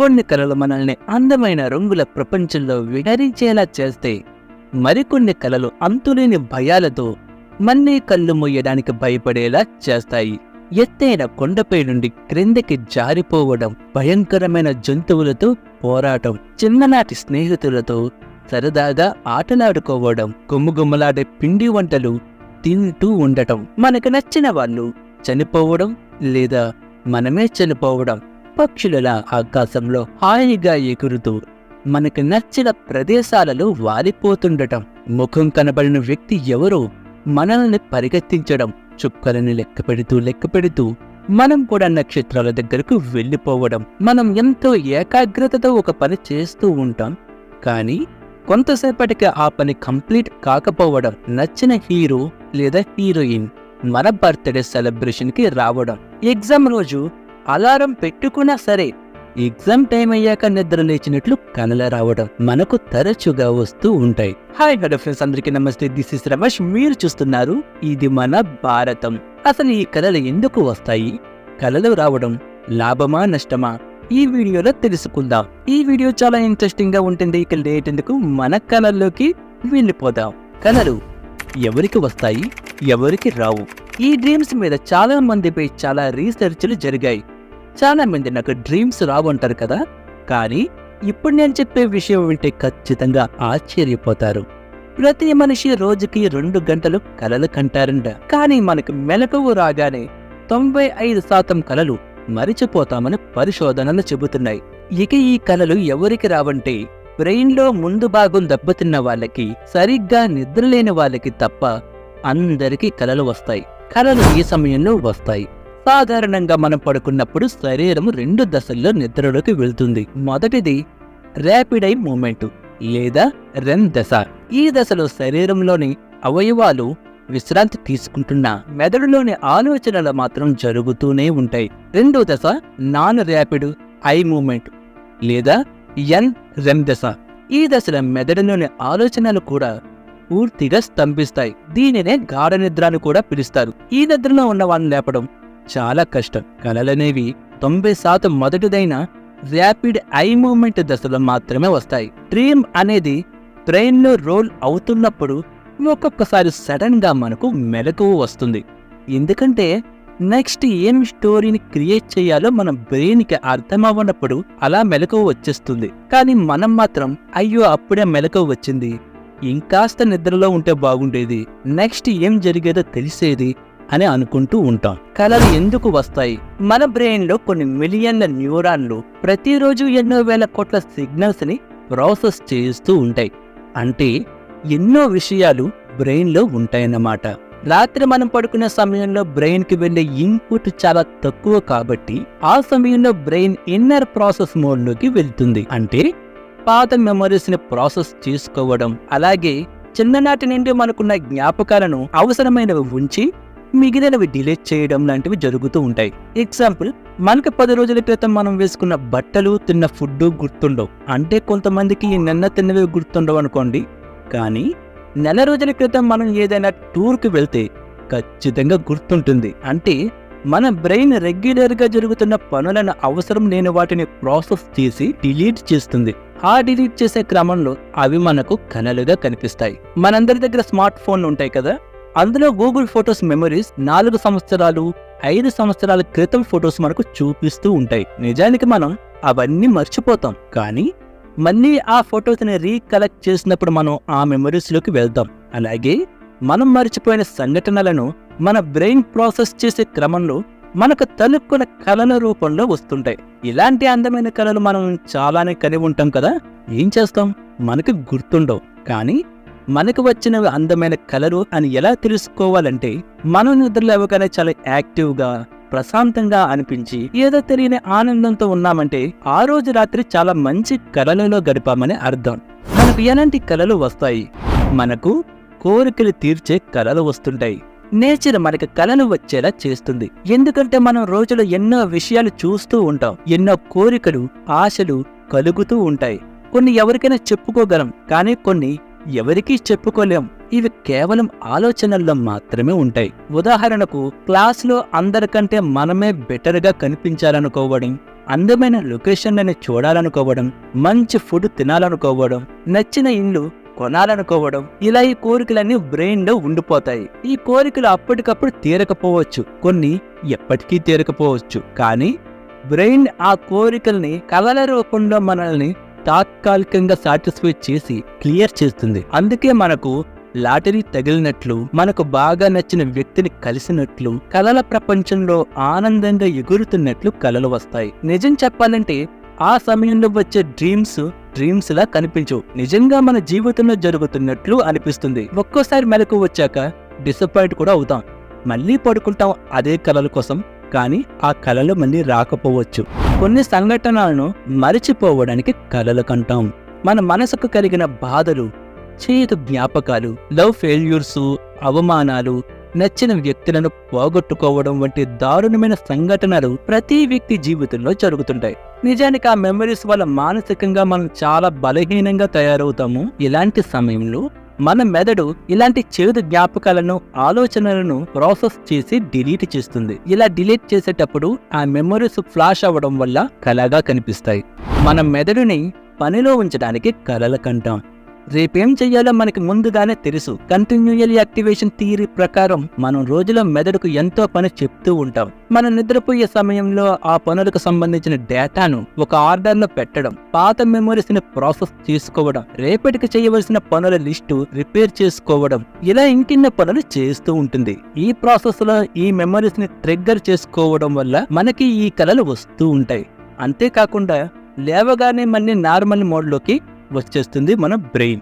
కొన్ని కళలు మనల్ని అందమైన రంగుల ప్రపంచంలో విహరించేలా చేస్తే మరికొన్ని కళలు అంతులేని భయాలతో మళ్ళీ కళ్ళు మొయ్యడానికి భయపడేలా చేస్తాయి. ఎత్తైన కొండపై నుండి క్రిందకి జారిపోవడం భయంకరమైన జంతువులతో పోరాటం చిన్ననాటి స్నేహితులతో సరదాగా ఆటలాడుకోవడం గుమ్మగుమ్మలాడే పిండి వంటలు తింటూ ఉండటం. మనకు నచ్చిన వాళ్ళు చనిపోవడం లేదా మనమే చనిపోవడం పక్షులలా ఆకాశంలో హాయిగా ఎగురుతూ మనకు నచ్చిన ప్రదేశాలలో వాలిపోతుండటం. ముఖం కనబడిన వ్యక్తి ఎవరో మనల్ని పరిగెత్తించడం. చుక్కలని లెక్క పెడుతూ లెక్క పెడుతూ మనం కూడా నక్షత్రాల దగ్గరకు వెళ్ళిపోవడం. మనం ఎంతో ఏకాగ్రతతో ఒక పని చేస్తూ ఉంటాం. కానీ కొంతసేపటికి ఆ పని కంప్లీట్ కాకపోవడం నచ్చిన హీరో లేదా హీరోయిన్ మన బర్త్డే సెలబ్రేషన్కి రావడం. ఎగ్జామ్ రోజు అలారం పెట్టుకున్నా సరే ఎగ్జామ్ టైం అయ్యాక నిద్ర లేచినట్లు కనల రావడం మనకు తరచుగా వస్తూ ఉంటాయి. హాయ్ హలో ఫ్రెండ్స్ అందరికీ నమస్తే. This is Ramesh. మీరు చూస్తున్నారు ఇది మన భారతం. అసలు ఈ కళలు ఎందుకు వస్తాయి? కళలు రావడం లాభమా నష్టమా? ఈ వీడియోలో తెలుసుకుందాం. ఈ వీడియో చాలా ఇంట్రెస్టింగ్గా ఉంటుంది. ఇక లేటెందుకు మన కళల్లోకి వెళ్ళిపోదాం. కళలు ఎవరికి వస్తాయి? ఎవరికి రావు? ఈ డ్రీమ్స్ మీద చాలా మందిపై చాలా రీసెర్చ్లు జరిగాయి. చాలా మంది నాకు డ్రీమ్స్ రావంటారు కదా. కానీ ఇప్పుడు నేను చెప్పే విషయం వింటే ఖచ్చితంగా ఆశ్చర్యపోతారు. ప్రతి మనిషి రోజుకి రెండు గంటలు కలలు కంటారంట. కానీ మనకు మెలకువ రాగానే తొంభై ఐదు శాతం కలలు మరిచిపోతామని పరిశోధనలు చెబుతున్నాయి. ఇక ఈ కలలు ఎవరికి రావంటే బ్రెయిన్లో ముందు భాగం దెబ్బతిన్న వాళ్ళకి సరిగ్గా నిద్రలేని వాళ్ళకి తప్ప అందరికీ కలలు వస్తాయి. కలలు ఈ సమయంలో వస్తాయి. సాధారణంగా మనం పడుకున్నప్పుడు శరీరం రెండు దశల్లో నిద్రలోకి వెళ్తుంది. మొదటిది ర్యాపిడ్ ఐ మూమెంట్ లేదా రెన్ దశ. ఈ దశలో శరీరంలోని అవయవాలు విశ్రాంతి తీసుకుంటున్నా మెదడులోని ఆలోచనలు మాత్రం జరుగుతూనే ఉంటాయి. రెండో దశ నాన్ ర్యాపిడ్ ఐ మూమెంట్ లేదా ఎన్ రెమ్ దశ. ఈ దశలో మెదడులోని ఆలోచనలు కూడా పూర్తిగా స్తంభిస్తాయి. దీనినే గాఢ నిద్ర అని కూడా పిలుస్తారు. ఈ నిద్రలో ఉన్న వాళ్ళని లేపడం చాలా కష్టం. కళలనేవి తొంభై శాతం మొదటిదైన ర్యాపిడ్ ఐ మూమెంట్ దశలో మాత్రమే వస్తాయి. డ్రీమ్ అనేది బ్రెయిన్లో రోల్ అవుతున్నప్పుడు ఒక్కొక్కసారి సడన్గా మనకు మెలకువ వస్తుంది. ఎందుకంటే నెక్స్ట్ ఏం స్టోరీని క్రియేట్ చేయాలో మన బ్రెయిన్కి అర్థం అవ్వనప్పుడు అలా మెలకువ వచ్చేస్తుంది. కానీ మనం మాత్రం అయ్యో అప్పుడే మెలకువ వచ్చింది. ఇంకాస్త నిద్రలో ఉంటే బాగుండేది. నెక్స్ట్ ఏం జరిగేదో తెలిసేది. అని అనుకుంటూ ఉంటాం. కలలు ఎందుకు వస్తాయి? మన బ్రెయిన్లో కొన్ని మిలియన్ల న్యూరాన్లు ప్రతిరోజు ఎన్నో వేల కోట్ల సిగ్నల్స్ని ప్రాసెస్ చేస్తూ ఉంటాయి. అంటే ఎన్నో విషయాలు బ్రెయిన్లో ఉంటాయన్నమాట. రాత్రి మనం పడుకునే సమయంలో బ్రెయిన్కి వెళ్ళే ఇన్పుట్ చాలా తక్కువ కాబట్టి ఆ సమయంలో బ్రెయిన్ ఇన్నర్ ప్రాసెస్ మోడ్లోకి వెళ్తుంది. అంటే పాత మెమరీస్ని ప్రాసెస్ చేసుకోవడం అలాగే చిన్ననాటి నుండి మనకున్న జ్ఞాపకాలను అవసరమైనవి ఉంచి మిగిలినవి డిలీట్ చేయడం లాంటివి జరుగుతూ ఉంటాయి. ఎగ్జాంపుల్ మనకి పది రోజుల క్రితం మనం వేసుకున్న బట్టలు తిన్న ఫుడ్ గుర్తుండవు. అంటే కొంతమందికి నిన్న తిన్నవి గుర్తుండవు అనుకోండి. కానీ నెల రోజుల క్రితం మనం ఏదైనా టూర్కి వెళ్తే ఖచ్చితంగా గుర్తుంటుంది. అంటే మన బ్రెయిన్ రెగ్యులర్గా జరుగుతున్న పనులను అవసరం లేని వాటిని ప్రాసెస్ చేసి డిలీట్ చేస్తుంది. ఆ డిలీట్ చేసే క్రమంలో అవి మనకు కనలుగా కనిపిస్తాయి. మనందరి దగ్గర స్మార్ట్ ఫోన్లు ఉంటాయి కదా? అందులో గూగుల్ ఫొటోస్ మెమరీస్ నాలుగు సంవత్సరాలు ఐదు సంవత్సరాల క్రితం ఫొటోస్ మనకు చూపిస్తూ ఉంటాయి. నిజానికి మనం అవన్నీ మర్చిపోతాం. కానీ మళ్ళీ ఆ ఫొటోస్ని రీకలెక్ట్ చేసినప్పుడు మనం ఆ మెమరీస్లోకి వెళ్తాం. అలాగే మనం మర్చిపోయిన సంఘటనలను మన బ్రెయిన్ ప్రాసెస్ చేసే క్రమంలో మనకు తలుపుకున్న కళల రూపంలో వస్తుంటాయి. ఇలాంటి అందమైన కళలు మనం చాలానే కలిగి ఉంటాం కదా? ఏం చేస్తాం? మనకు గుర్తుండవు. కానీ మనకు వచ్చినవి అందమైన కలరు అని ఎలా తెలుసుకోవాలంటే మనం నిద్రలేవగానే చాలా యాక్టివ్గా ప్రశాంతంగా అనిపించి ఏదో తెలియని ఆనందంతో ఉన్నామంటే ఆ రోజు రాత్రి చాలా మంచి కలలలో గడిపామని అర్థం. మనకు ఎలాంటి కలలు వస్తాయి? మనకు కోరికలు తీర్చే కలలు వస్తుంటాయి. నేచర్ మనకి కళలు వచ్చేలా చేస్తుంది. ఎందుకంటే మనం రోజులో ఎన్నో విషయాలు చూస్తూ ఉంటాం. ఎన్నో కోరికలు ఆశలు కలుగుతూ ఉంటాయి. కొన్ని ఎవరికైనా చెప్పుకోగలం కానీ కొన్ని ఎవరికీ చెప్పుకోలేం. ఇవి కేవలం ఆలోచనల్లో మాత్రమే ఉంటాయి. ఉదాహరణకు క్లాస్లో అందరికంటే మనమే బెటర్గా కనిపించాలనుకోవడం అందమైన లొకేషన్లని చూడాలనుకోవడం మంచి ఫుడ్ తినాలనుకోవడం నచ్చిన ఇల్లు కొనాలనుకోవడం ఇలా ఈ కోరికలన్నీ బ్రెయిన్లో ఉండిపోతాయి. ఈ కోరికలు అప్పటికప్పుడు తీరకపోవచ్చు. కొన్ని ఎప్పటికీ తీరకపోవచ్చు. కానీ బ్రెయిన్ ఆ కోరికల్ని కలల రూపంలో మనల్ని తాత్కాలికంగా సాటిస్ఫై చేసి క్లియర్ చేస్తుంది. అందుకే మనకు లాటరీ తగిలినట్లు మనకు బాగా నచ్చిన వ్యక్తిని కలిసినట్లు కలల ప్రపంచంలో ఆనందంగా ఎగురుతున్నట్లు కలలు వస్తాయి. నిజం చెప్పాలంటే ఆ సమయంలో వచ్చే డ్రీమ్స్ డ్రీమ్స్ లా కనిపించవు నిజంగా మన జీవితంలో జరుగుతున్నట్లు అనిపిస్తుంది. ఒక్కోసారి మెలకు వచ్చాక డిసప్పాయింట్ కూడా అవుతాం. మళ్ళీ పడుకుంటాం అదే కలల కోసం. కానీ ఆ కళలు మళ్ళీ రాకపోవచ్చు. కొన్ని సంఘటనలను మరిచిపోవడానికి కళలు కంటాం. మన మనసుకు కలిగిన బాధలు చేదు జ్ఞాపకాలు లవ్ ఫెయిల్యూర్స్ అవమానాలు నచ్చిన వ్యక్తులను పోగొట్టుకోవడం వంటి దారుణమైన సంఘటనలు ప్రతి వ్యక్తి జీవితంలో జరుగుతుంటాయి. నిజానికి ఆ మెమరీస్ వల్ల మానసికంగా మనం చాలా బలహీనంగా తయారవుతాము. ఇలాంటి సమయంలో మన మెదడు ఇలాంటి చేదు జ్ఞాపకాలను ఆలోచనలను ప్రాసెస్ చేసి డిలీట్ చేస్తుంది. ఇలా డిలీట్ చేసేటప్పుడు ఆ మెమరీస్ ఫ్లాష్ అవ్వడం వల్ల కళగా కనిపిస్తాయి. మన మెదడుని పనిలో ఉంచడానికి కలల కంటాం రేపేం చెయ్యాలో మనకి ముందుగానే తెలుసు. కంటిన్యూయల్ యాక్టివేషన్ థియరీ ప్రకారం మనం రోజులో మెదడుకు ఎంతో పని చెప్తూ ఉంటాం. మనం నిద్రపోయే సమయంలో ఆ పనులకు సంబంధించిన డేటాను ఒక ఆర్డర్లో పెట్టడం పాత మెమరీస్ని ప్రాసెస్ చేసుకోవడం రేపటికి చేయవలసిన పనుల లిస్టు రిపేర్ చేసుకోవడం ఇలా ఇంకిన్న పనులు చేస్తూ ఉంటుంది. ఈ ప్రాసెస్లో ఈ మెమరీస్ని ట్రిగ్గర్ చేసుకోవడం వల్ల మనకి ఈ కళలు వస్తూ ఉంటాయి. అంతేకాకుండా లేవగానే మళ్ళీ నార్మల్ మోడ్లోకి వచ్చేస్తుంది మన బ్రెయిన్.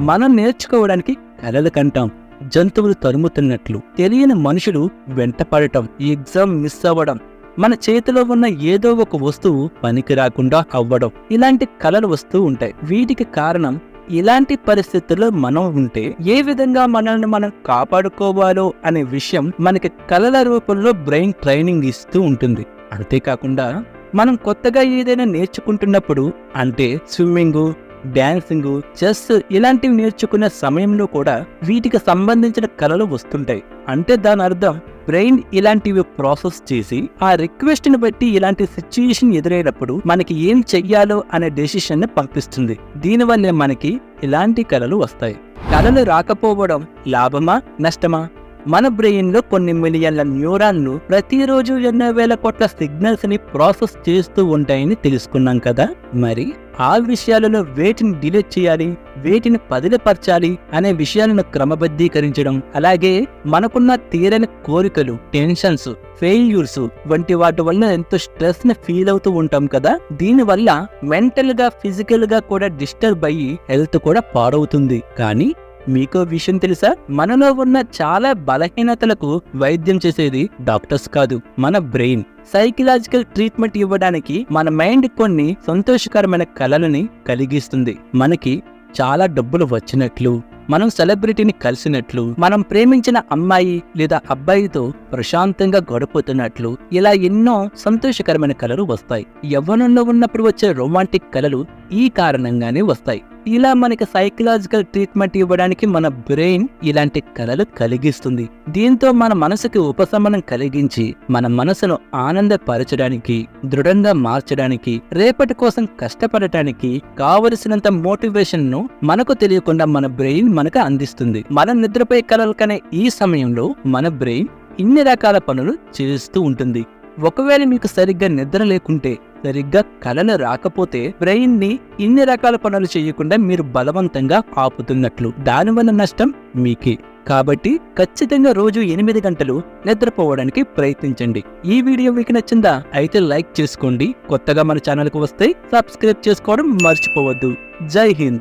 మనం నేర్చుకోవడానికి కలలు కంటాం జంతువులు తరుముతున్నట్లు. తెలియని మనుషులు వెంటపడటం ఎగ్జామ్ మిస్ అవ్వడం మన చేతిలో ఉన్న ఏదో ఒక వస్తువు పనికి రాకుండా అవ్వడం ఇలాంటి కళలు వస్తూ ఉంటాయి. వీటికి కారణం ఇలాంటి పరిస్థితుల్లో మనం ఉంటే ఏ విధంగా మనల్ని మనం కాపాడుకోవాలో అనే విషయం మనకి కళల రూపంలో బ్రెయిన్ ట్రైనింగ్ ఇస్తూ ఉంటుంది. అంతేకాకుండా మనం కొత్తగా ఏదైనా నేర్చుకుంటున్నప్పుడు అంటే స్విమ్మింగ్ డాన్సింగ్ చెస్ ఇలాంటివి నేర్చుకునే సమయంలో కూడా వీటికి సంబంధించిన కళలు వస్తుంటాయి. అంటే దాని అర్థం బ్రెయిన్ ఇలాంటివి ప్రాసెస్ చేసి ఆ రిక్వెస్ట్ని బట్టి ఇలాంటి సిచ్యుయేషన్ ఎదురైనప్పుడు మనకి ఏం చెయ్యాలో అనే డెసిషన్ని పంపిస్తుంది. దీనివల్లే మనకి ఇలాంటి కళలు వస్తాయి. కళలు రాకపోవడం లాభమా నష్టమా? మన బ్రెయిన్లో కొన్ని మిలియన్ల న్యూరాన్లు ప్రతిరోజు ఎన్నో వేల కోట్ల సిగ్నల్స్ని ప్రాసెస్ చేస్తూ ఉంటాయని తెలుసుకున్నాం కదా? మరి ఆ విషయాలలో వేటిని డిలీట్ చేయాలి వేటిని పదిలపరచాలి అనే విషయాలను క్రమబద్ధీకరించడం అలాగే మనకున్న తీరని కోరికలు టెన్షన్స్ ఫెయిల్యూర్స్ వంటి వాటి వల్ల ఎంతో స్ట్రెస్ని ఫీల్ అవుతూ ఉంటాం కదా? దీని వల్ల మెంటల్గా ఫిజికల్గా కూడా డిస్టర్బ్ అయ్యి హెల్త్ కూడా పాడవుతుంది. కానీ మీకో విషయం తెలుసా? మనలో ఉన్న చాలా బలహీనతలకు వైద్యం చేసేది డాక్టర్స్ కాదు మన బ్రెయిన్. సైకలాజికల్ ట్రీట్మెంట్ ఇవ్వడానికి మన మైండ్ కొన్ని సంతోషకరమైన కళలని కలిగిస్తుంది. మనకి చాలా డబ్బులు వచ్చినట్లు మనం సెలబ్రిటీని కలిసినట్లు మనం ప్రేమించిన అమ్మాయి లేదా అబ్బాయితో ప్రశాంతంగా గడుపుతున్నట్లు ఇలా ఎన్నో సంతోషకరమైన కళలు వస్తాయి. యవ్వనంలో ఉన్నప్పుడు వచ్చే రొమాంటిక్ కళలు ఈ కారణంగానే వస్తాయి. ఇలా మనకి సైకలాజికల్ ట్రీట్మెంట్ ఇవ్వడానికి మన బ్రెయిన్ ఇలాంటి కళలు కలిగిస్తుంది. దీంతో మన మనసుకి ఉపశమనం కలిగించి మన మనసును ఆనందపరచడానికి దృఢంగా మార్చడానికి రేపటి కోసం కష్టపడటానికి కావలసినంత మోటివేషన్ను మనకు తెలియకుండా మన బ్రెయిన్ మనకు అందిస్తుంది. మనం నిద్రపోయే కలలు కనే ఈ సమయంలో మన బ్రెయిన్ ఇన్ని రకాల పనులు చేస్తూ ఉంటుంది. ఒకవేళ మీకు సరిగ్గా నిద్ర లేకుంటే సరిగ్గా కళలు రాకపోతే బ్రెయిన్ని ఇన్ని రకాల పనులు చేయకుండా మీరు బలవంతంగా ఆపుతున్నట్లు దానివల్ల నష్టం మీకే. కాబట్టి ఖచ్చితంగా రోజు ఎనిమిది గంటలు నిద్రపోవడానికి ప్రయత్నించండి. ఈ వీడియో మీకు నచ్చిందా? అయితే లైక్ చేసుకోండి. కొత్తగా మన ఛానల్కు వస్తే సబ్స్క్రైబ్ చేసుకోవడం మర్చిపోవద్దు. జై హింద్.